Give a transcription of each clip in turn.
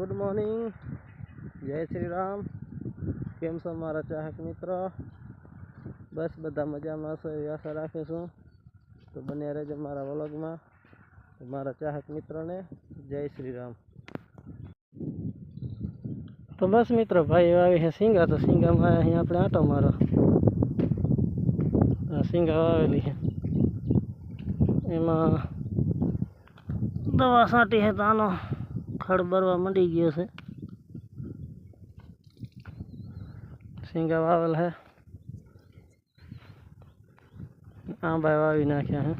જય શ્રી રામ કેમ છો મારા ચાહક મિત્રો બસ બધા મજામાં હશો એવી આશા રાખું છું તો બન્યા રહેજો મારા વ્લોગમાં તો મારા ચાહક મિત્રોને જય શ્રી રામ તો બસ મિત્રો ભાઈ આવી છે સિંગા તો સિંગામાં અહીંયા આપણે આંટો મારો આ સિંગા વાવેલી છે એમાં દવા છાંટી છે તો આનો ખડ બરવા મંડી ગયો છે સિંગા વાવેલ હે આંબા વાવી નાખ્યા હે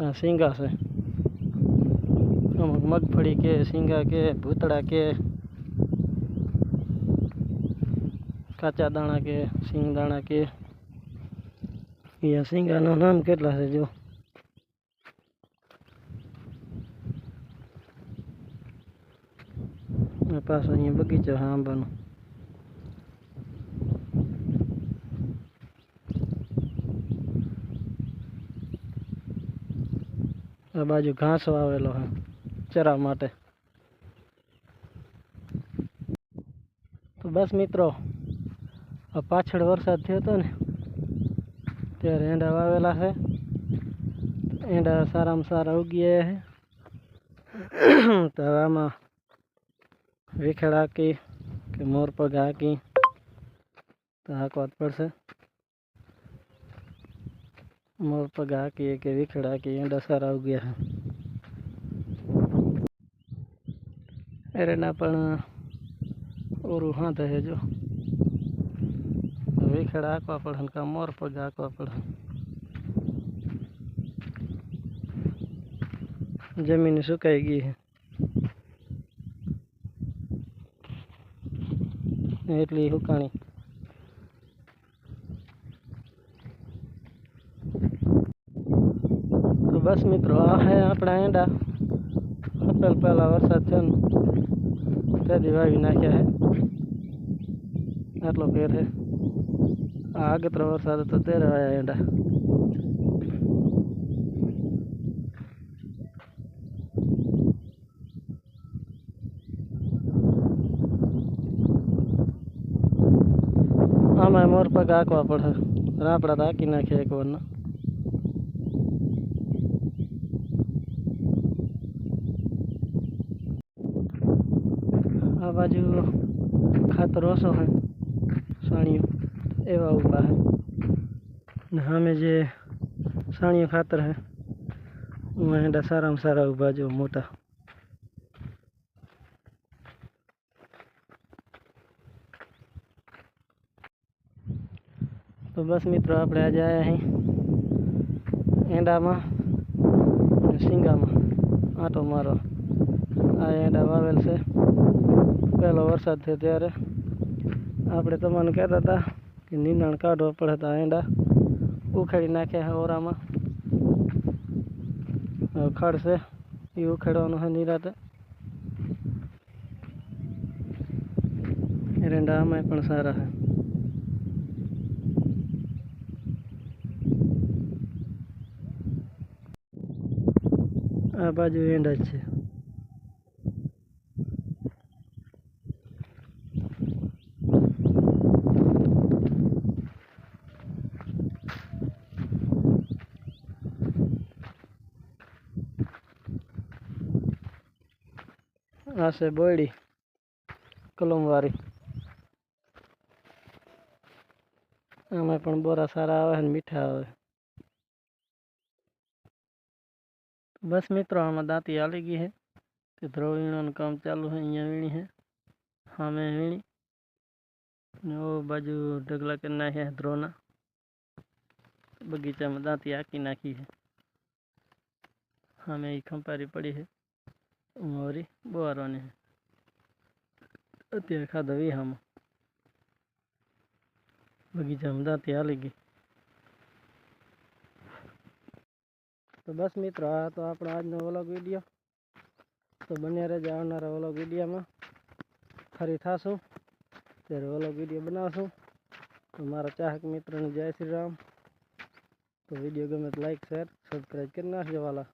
આ સિંગા છે અમુક મગફળી કે સિંગા કે ભૂતળા કે કાચા દાણા કે સિંગ દાણા કે એ સિંગાનું નામ કેટલા છે જો આ પાછો અહીંયા બગીચો છે આંબાનો આ બાજુ ઘાસ વાવેલો છે ચરા માટે તો બસ મિત્રો આ પાછળ વરસાદ થયો હતો ને ત્યારે એંડા વાવેલા છે એંડા સારામાં સારા ઉગી આવ્યા છે તો હવે આમાં વિખેડ હાકી કે મોર પગ હાકી તો હાંકવા જ પડશે મોર પગ હાકીએ કે વિખેડ હાકી એંડા સારા ઉગ્યા છે એરેના પણ ઓરું હાથે છે જો વિખેડ હાંકવા પડે ને કાં મોર પગ હાંકવા પડે જમીન સુકાઈ ગઈ છે એટલી હુકાણી તો બસ મિત્રો આ હે આપણા એંડા અપેલ પહેલા વરસાદ થયો ને તેથી વાવી નાખ્યા હે આટલો ફેર છે આ આગતરો વરસાદ હતો ત્યારે વાયા એંડા આમાં મોર પગ હાંકવા પડે રાપડા તો હાંકી નાખ્યા એક વારના આ બાજુ ખાતર ઓછો હોય સાણીઓ એવા ઊભા હે ને સામે જે સાણીઓ ખાતર હે એમાં એંડા સારામાં સારા ઊભા જો મોટા તો બસ મિત્રો, આપણે આજે આવ્યા અહીં એંડામાં સિંગામાં. આંટો મારો આ એંડા વાવેલ છે. પહેલો વરસાદ થયો ત્યારે. આપણે તમને કહેતા હતા કે નીંદણ કાઢવા પડે તો એંડા. ઉખેડી નાખ્યા ઓરામાં. ખડ એ ઉખેડવાનું છે નિરાતે. એરંડા આમાં પણ સારા છે આ બાજુ એંડા છે. આ છે બોયડી કલમવાળી આમાં પણ બોરા સારા આવે ને મીઠા આવે. બસ મિત્રો આમાં દાંતી હાલી ગઈ છે તે ધ્રો વીણવાનું કામ ચાલુ છે અહીંયા વીણી છે સામે વીણી ને ઓ બાજુ ઢગલા કરી નાખ્યા ધ્રોના બગીચામાં દાંતી હાંકી નાખી છે સામે એ ખંપારી પડી છે મોરી બોરવાની છે અત્યારે ખાધા વિહામાં બગીચામાં દાંતી હાલી ગઈ તો બસ મિત્રો, આ તો આપણો આજનો વ્લોગ વીડિયો. તો બંને રહેજો આવનારા વ્લોગ વિડીયોમાં. ફરી થાશું. ત્યારે વ્લોગ વીડિયો બનાવશું. તો મારા ચાહક મિત્રોને જય શ્રી રામ. તો વીડિયો ગમે તો લાઈક શેર સબસ્ક્રાઈબ કરી નાખજો, વાલા.